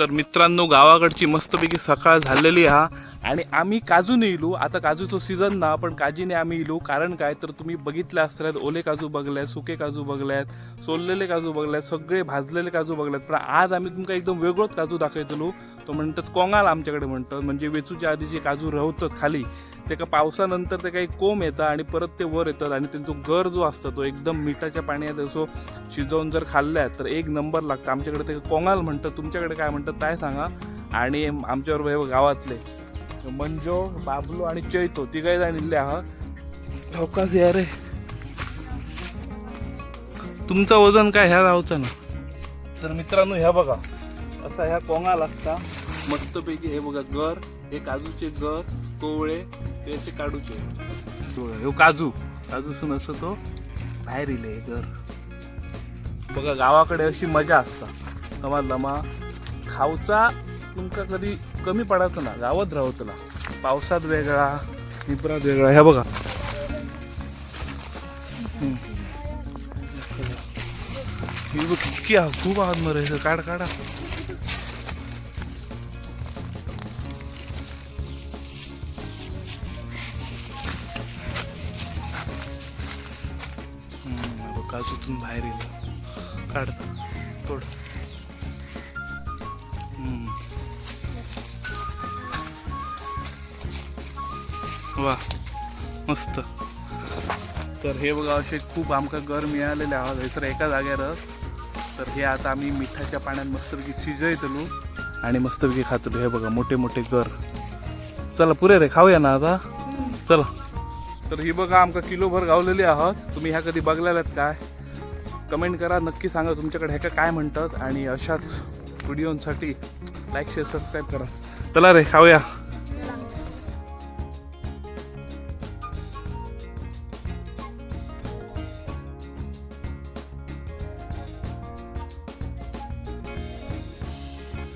तर मित्रांनो गावाकडची मस्तपैकी सकाळ झालेली हा आणि आम्ही काजूने येईलो आता काजूचं सीझन ना पण काजीने आम्ही येईलो कारण काय? तर तुम्ही बघितलं असतात ओले काजू बघल्यात सुके काजू बघल्यात सोललेले काजू बघल्यात सगळे भाजलेले काजू बघल्यात. पण आज आम्ही तुमका एकदम वेगळोच काजू दाखवतलो तो म्हणतात कोंगाल आमच्याकडे म्हणतात. म्हणजे वेचूच्या आधी जे काजू रवतात खाली ते का पावसानंतर ते काही कोंब येतात आणि परत ते वर येतात आणि त्यांचा गर जो असतो तो एकदम मिठाच्या पाण्यात असो शिजवून जर खाल्ल्यात तर एक नंबर लागतं. आमच्याकडे ते कोंगाल म्हणतात. तुमच्याकडे काय म्हणतात काय सांगा. आणि आमच्यावर गावातले. मंजो बाबलो आणि चैतो तिघाही जाणले आहात. धोकाच या रे. तुमचं वजन काय ह्या राहतं ना? तर मित्रांनो ह्या बघा. असा ह्या कोंगाल असता. मस्तपैकी हे बघा गर हे काजूचे गर कोवळे ते असे काढूचे ह्यो काजू. काजूसून असं तो बाहेर इले गर बघा गावाकडे अशी मजा असता. समजला मा खाऊचा तुमका कधी कमी पडायचं ना गावात ना पावसात वेगळा निपरात वेगळा ह्या बघा. ही बघ कितकी खूप आहात मरे काढ काढा. काजूतून बाहेर येईल. काढ तोड. वा मस्त. तर हे बघा असे खूप आमका गर मिळालेले आहात. हयसर एका जाग्यारच तर हे आता आम्ही मिठाच्या पाण्यात मस्तपैकी शिजयतलो आणि मस्तपैकी खातलो. हे बघा मोठे मोठे गर चला पुरे रे खाऊया ना आता. चला. तर ही बघा आमका किलोभर गावलेली आहात. तुम्ही ह्या कधी बघलेल्यात काय? कमेंट करा. नक्की सांगा तुमच्याकडे ह्याका काय म्हणतात. आणि अशाच व्हिडिओंसाठी लाईक शेअर सबस्क्राईब करा. चला रे खाऊया.